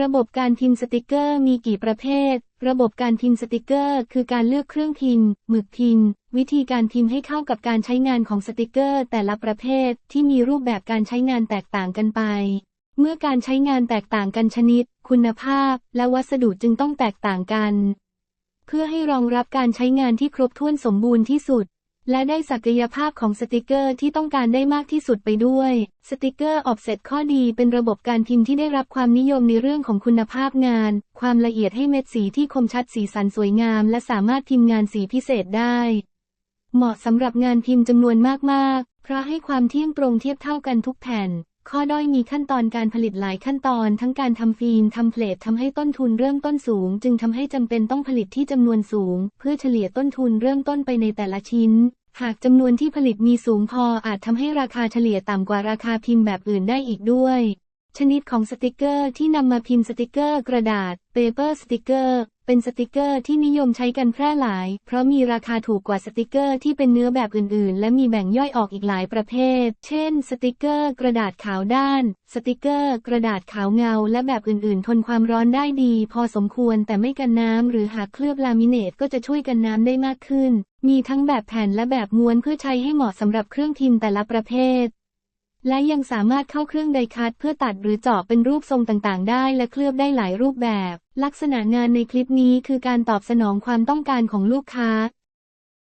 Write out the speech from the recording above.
ระบบการพิมพ์สติกเกอร์มีกี่ประเภท ระบบการพิมพ์สติกเกอร์ คือการเลือกเครื่องพิมพ์ หมึกพิมพ์ วิธีการพิมพ์ให้เข้ากับการใช้งานของสติกเกอร์ แต่ละประเภทที่มีรูปแบบการใช้งานแตกต่างกันไป เมื่อการใช้งานแตกต่างกันชนิด คุณภาพ และวัสดุจึงต้องแตกต่างกัน เพื่อให้รองรับการใช้งานที่ครบถ้วนสมบูรณ์ที่สุด และได้ศักยภาพของสติกเกอร์ที่ต้องการได้มากที่สุดไปด้วย สติกเกอร์ออฟเซตข้อดีเป็นระบบการพิมพ์ที่ได้รับความนิยมในเรื่องของคุณภาพงาน ความละเอียดให้เม็ดสีที่คมชัดสีสันสวยงาม และสามารถพิมพ์งานสีพิเศษได้ เหมาะสำหรับงานพิมพ์จำนวนมากๆ เพราะให้ความเที่ยงตรงเทียบเท่ากันทุกแผ่น ข้อด้อยมีขั้นตอนการผลิตหลายขั้นตอน ทั้งการทำฟิล์มทำเพลททำให้ต้นทุนเริ่มต้นสูง จึงทำให้จำเป็นต้องผลิตที่จำนวนสูง เพื่อเฉลี่ยต้นทุนเริ่มต้นไปในแต่ละชิ้น หากจำนวนที่ผลิตมีสูงพออาจทำให้ราคาเฉลี่ยต่ำกว่าราคาพิมพ์แบบอื่นได้อีกด้วย ชนิดของสติกเกอร์ที่นำมาพิมพ์สติกเกอร์กระดาษ paper sticker เป็นสติกเกอร์ที่นิยมใช้กันแพร่หลาย เพราะมีราคาถูกกว่าสติกเกอร์ที่เป็นเนื้อแบบอื่นๆ และมีแบ่งย่อยออกอีกหลายประเภท เช่น สติกเกอร์กระดาษขาวด้าน สติกเกอร์กระดาษขาวเงา และแบบอื่นๆ ทนความร้อนได้ดี พอสมควรแต่ไม่กันน้ำหรือหากเคลือบลามิเนตก็จะช่วยกันน้ำได้มากขึ้น มีทั้งแบบแผ่นและแบบม้วนเพื่อใช้ให้เหมาะสำหรับเครื่องพิมพ์แต่ละประเภท และยังสามารถเข้าเครื่องไดคัตเพื่อตัดหรือเจาะเป็นรูปทรงต่างๆ ได้และเคลือบได้หลายรูปแบบ ลักษณะงานในคลิปนี้คือการตอบสนองความต้องการของลูกค้า